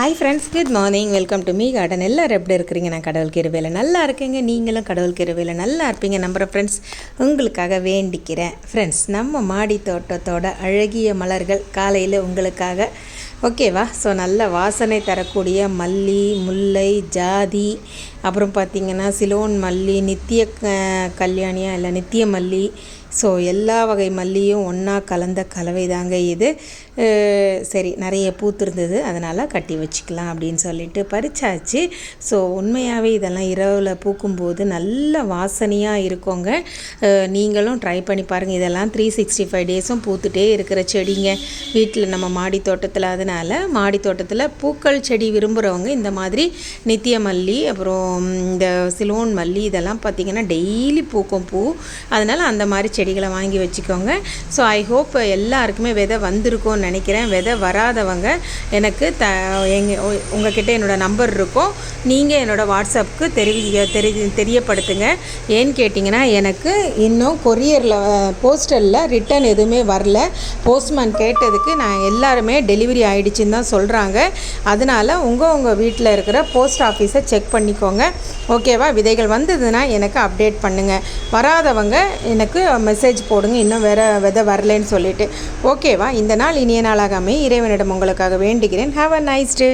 Hi friends good morning welcome to me garden எல்லோரும் எப்படி இருக்கிறீங்க? நான் கடவுள் கிருவையில் நல்லா இருக்கேங்க. நீங்களும் கடவுள் கிருவையில் நல்லா இருப்பீங்க. நம்புகிற ஃப்ரெண்ட்ஸ் உங்களுக்காக வேண்டிக்கிறேன். ஃப்ரெண்ட்ஸ் நம்ம மாடி தோட்டத்தோட அழகிய மலர்கள் காலையில் உங்களுக்காக. ஓகேவா ஸோ நல்ல வாசனை தரக்கூடிய மல்லி முல்லை ஜாதி அப்புறம் பார்த்திங்கன்னா சிலோன் மல்லி நித்திய கல்யாணியா இல்லை நித்திய மல்லி ஸோ எல்லா வகை மல்லியும் ஒன்றா கலந்த கலவை தாங்க இது. சரி நிறைய பூத்திருந்தது. அதனால் கட்டி வச்சுக்கலாம் அப்படின்னு சொல்லிட்டு பறிச்சாச்சு. ஸோ உண்மையாகவே இதெல்லாம் இரவில் பூக்கும்போது நல்ல வாசனையாக இருக்கோங்க. நீங்களும் ட்ரை பண்ணி பாருங்கள் இதெல்லாம் த்ரீ சிக்ஸ்டி ஃபைவ் டேஸும் பூத்துட்டே இருக்கிற செடிங்க. வீட்டில் நம்ம மாடி தோட்டத்தில் அதனால் மாடி தோட்டத்தில் பூக்கள் செடி விரும்புகிறவங்க இந்த மாதிரி நித்திய மல்லி அப்புறம் இந்த சிலோன் மல்லி இதெல்லாம் பார்த்திங்கன்னா டெய்லி பூக்கும் பூ. அதனால் அந்த மாதிரி செடிகளை வாங்கி வச்சுக்கோங்க. ஸோ ஐ ஹோப் எல்லாருக்குமே விதை வந்திருக்கும்னு நினைக்கிறேன். விதை வராதவங்க எனக்கு த எங்கள் உ- உங்ககிட்ட என்னோடய நம்பர் இருக்கும் நீங்கள் என்னோடய வாட்ஸ்அப்புக்கு தெரி தெரி தெரியப்படுத்துங்க. ஏன்னு கேட்டிங்கன்னா எனக்கு இன்னும் கொரியரில் போஸ்டலில் ரிட்டன் எதுவுமே வரல. போஸ்ட்மேன் கேட்டதுக்கு நான் எல்லாருமே டெலிவரி ஆகிடுச்சின்னு தான் சொல்கிறாங்க அதனால் உங்கள் உங்கள் வீட்டில் இருக்கிற போஸ்ட் ஆஃபீஸை செக் பண்ணிக்கோங்க. ஓகேவா? விதைகள் வந்ததுன்னா எனக்கு அப்டேட் பண்ணுங்கள் வராதவங்க எனக்கு மெசேஜ் போடுங்க இன்னும் வேறு விதை வரலன்னு சொல்லிட்டு. ஓகேவா இந்த நாள் இனிய நாளாகாமே இறைவனிடம் உங்களுக்காக வேண்டுகிறேன். Have a nice day